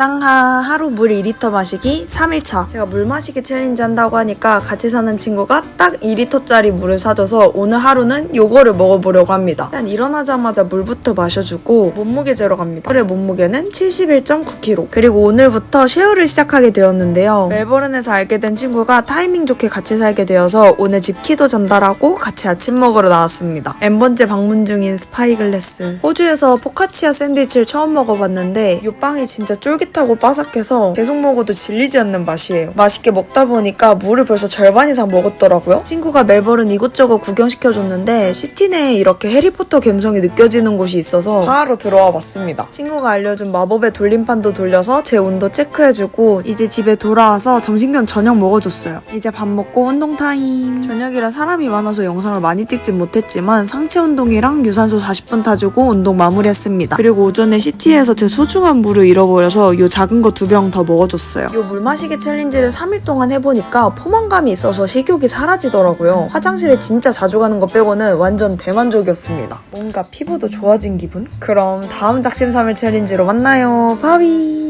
낭하 하루 물 2리터 마시기 3일차. 제가 물 마시기 챌린지 한다고 하니까 같이 사는 친구가 딱 2리터짜리 물을 사줘서 오늘 하루는 요거를 먹어보려고 합니다. 일단 일어나자마자 물부터 마셔주고 몸무게 재러 갑니다. 그래 몸무게는 71.9kg 그리고 오늘부터 쉐어를 시작하게 되었는데요. 멜버른에서 알게 된 친구가 타이밍 좋게 같이 살게 되어서 오늘 집 키도 전달하고 같이 아침 먹으러 나왔습니다. N번째 방문 중인 스파이글래스. 호주에서 포카치아 샌드위치를 처음 먹어봤는데 이 빵이 진짜 쫄깃 하고 바삭해서 계속 먹어도 질리지 않는 맛이에요. 맛있게 먹다 보니까 물을 벌써 절반 이상 먹었더라고요. 친구가 멜버른 이곳저곳 구경시켜줬는데 시티 내에 이렇게 해리포터 감성이 느껴지는 곳이 있어서 바로 들어와 봤습니다. 친구가 알려준 마법의 돌림판도 돌려서 제 온도 체크해주고 이제 집에 돌아와서 점심 겸 저녁 먹어줬어요. 이제 밥 먹고 운동 타임. 저녁이라 사람이 많아서 영상을 많이 찍진 못했지만 상체 운동이랑 유산소 40분 타주고 운동 마무리했습니다. 그리고 오전에 시티에서 제 소중한 물을 잃어버려서 요 작은 거 두 병 더 먹어줬어요. 요 물 마시기 챌린지를 3일 동안 해보니까 포만감이 있어서 식욕이 사라지더라고요. 화장실에 진짜 자주 가는 거 빼고는 완전 대만족이었습니다. 뭔가 피부도 좋아진 기분? 그럼 다음 작심삼일 챌린지로 만나요. 바비